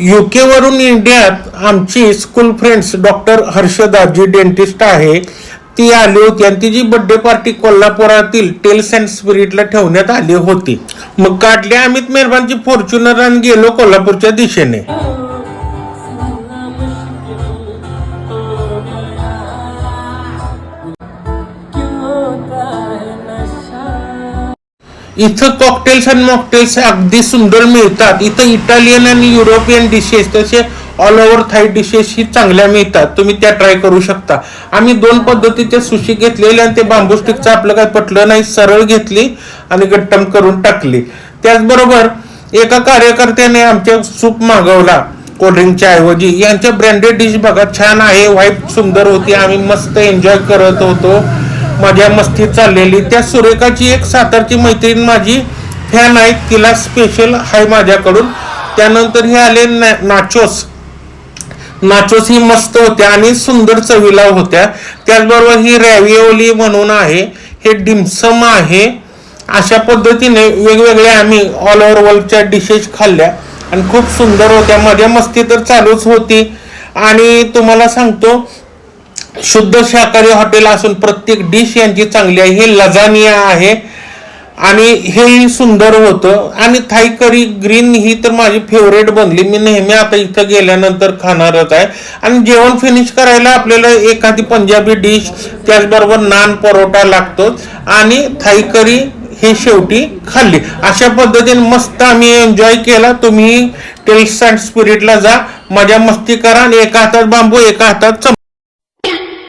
UK वरून इंडियात आमची school friends doctor Harshada ji dentist आहे. ती आली होती आणि तिची बर्थडे पार्टी कोल्हापुरातील टेल्स अँड स्पिरिटला ठेवण्यात आली होती. मग काढली अमित मेहरबानची फॉर्च्युनर आणि गेलो कोल्हापूरच्या दिशेने. इथं कॉकटेल्स आणि मॉकटेल्स अगदी सुंदर मिळतात. इथं इटालियन आणि युरोपियन डिशेस तसे ऑल ओव्हर थाई डिशेस ही चांगल्या मिळतात. तुम्ही त्या ट्राय करू शकता. आम्ही दोन पद्धतीचे सुशी घेतलेले आणि ते बांबू स्टिकचं आपलं काय पटलं नाही सरळ घेतली आणि गट्टम करून टाकली. त्याचबरोबर एका कार्यकर्त्याने आमच्या सूप मागवला कोल्ड्रिंकच्या ऐवजी. यांच्या ब्रँडेड डिश बघा छान आहे वाईफ सुंदर होती. आम्ही मस्त एन्जॉय करत होतो. मजा मस्ती चाललेली. त्या सुरेखाची एक सातारची मैत्रीण माझी फॅन आहे तिला स्पेशल आहे माझ्याकडून. त्यानंतर हे आले ना- नाचोस. नाचोस ही मस्त होत्या आणि सुंदर चवीला होत्या. त्याचबरोबर ही रॅविओली म्हणून आहे. हे डिमसम आहे. अशा पद्धतीने वेगवेगळ्या आम्ही ऑल ओव्हर वर्ल्डच्या डिशेस खाल्ल्या. आणि खूप सुंदर होत्या. माझ्या मस्ती तर चालूच होती. आणि तुम्हाला सांगतो शुद्ध शाकाहारी हॉटेल असून प्रत्येक डिश यांची चांगली आहे. हे लजानिया आहे. आणि हेही सुंदर होतं. आणि थाई करी ग्रीन ही तर माझी फेवरेट बनली. मी नेहमी आता इथं गेल्यानंतर खाणारच आहे. आणि जेवण फिनिश करायला आपल्याला एखादी पंजाबी डिश त्याचबरोबर नान परोटा लागतो. आणि थाई करी हे शेवटी खाल्ली. अशा पद्धतीने मस्त आम्ही एन्जॉय केला. तुम्ही टेल्स अँड स्पिरिटला जा. मजा मस्ती करा. आणि एका हातात बांबू एका हातात चम